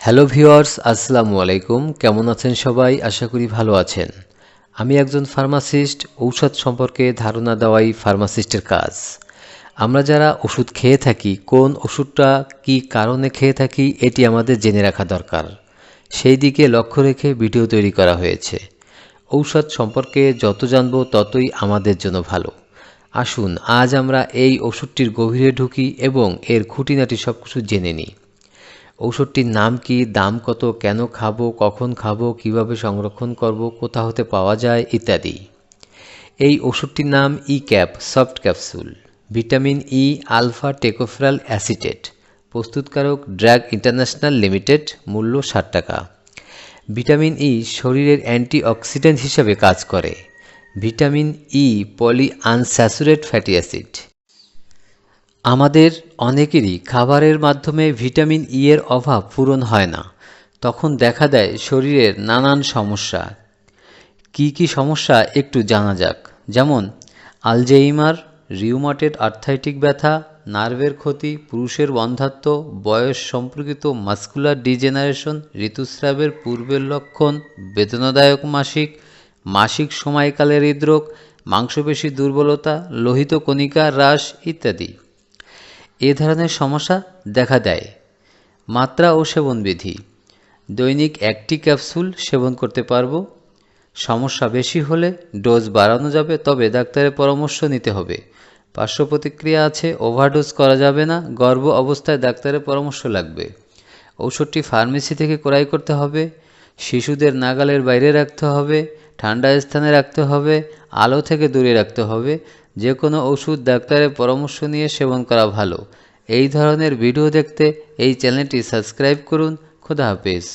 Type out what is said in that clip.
Hello viewers আসসালামু আলাইকুম। কেমন আছেন সবাই? আশা করি ভালো আছেন। আমি একজন ফার্মাসিস্ট, ঔষধ সম্পর্কে ধারণা দেওয়াই ফার্মাসিস্টের কাজ। আমরা যারা ওষুধ খেয়ে থাকি, কোন ওষুধটা কি কারণে খেয়ে থাকি, এটি আমাদের জেনে রাখা দরকার। সেই দিকে লক্ষ্য রেখে ভিডিও তৈরি করা হয়েছে। ঔষধ সম্পর্কে যত জানব, ততই আমাদের জন্য ভালো। আসুন, আজ আমরা এই ওষুধটির গভীরে ঢুকি এবং এর খুঁটিনাটি সব কিছু জেনে নিই। ঔষধটির নাম কি, দাম কত, কেন খাব, কখন খাব, কীভাবে সংরক্ষণ করব, কোথা হতে পাওয়া যায়, ইত্যাদি। এই ওষুধটির নাম E cap soft capsule vitamin E alpha, tocopheryl acetate, প্রস্তুতকারক ড্রাগ ইন্টারন্যাশনাল লিমিটেড, মূল্য ষাট টাকা। ভিটামিন ই শরীরের অ্যান্টিঅক্সিডেন্ট হিসেবে কাজ করে। Vitamin E poly unsaturated fatty acid আমাদের অনেকেরই খাবারের মাধ্যমে ভিটামিন ই এর অভাব পূরণ হয় না। তখন দেখা দেয় শরীরের নানান সমস্যা। কি কি সমস্যা একটু জানা যাক। যেমন, আলজেইমার, রিউমাটেড আর্থাইটিক ব্যথা, নার্ভের ক্ষতি, পুরুষের বন্ধাত্ব বয়স সম্পর্কিত মাস্কুলার ডিজেনারেশন, ঋতুস্রাবের পূর্বের লক্ষণ, বেদনাদায়ক মাসিক মাসিক সময়কালের হৃদরোগ মাংসপেশি দুর্বলতা, লোহিত কণিকা হ্রাস ইত্যাদি। এ ধরনের সমস্যা দেখা দেয়। মাত্রা ও সেবনবিধি দৈনিক একটি ক্যাপসুল সেবন করতে পারব। সমস্যা বেশি হলে ডোজ বাড়ানো যাবে, তবে ডাক্তারের পরামর্শ নিতে হবে। পার্শ্ব প্রতিক্রিয়া আছে, ওভারডোজ করা যাবে না, গর্ভ অবস্থায় ডাক্তারের পরামর্শ লাগবে। ঔষধটি ফার্মেসি থেকে ক্রয় করতে হবে, শিশুদের নাগালের বাইরে রাখতে হবে, ঠান্ডা স্থানে রাখতে হবে, আলো থেকে দূরে রাখতে হবে যে কোনো ওষুধ ডাক্তারের পরামর্শ নিয়ে সেবন করা ভালো। এই ধরনের ভিডিও দেখতে এই চ্যানেলটি সাবস্ক্রাইব করুন। খোদা হাফেজ।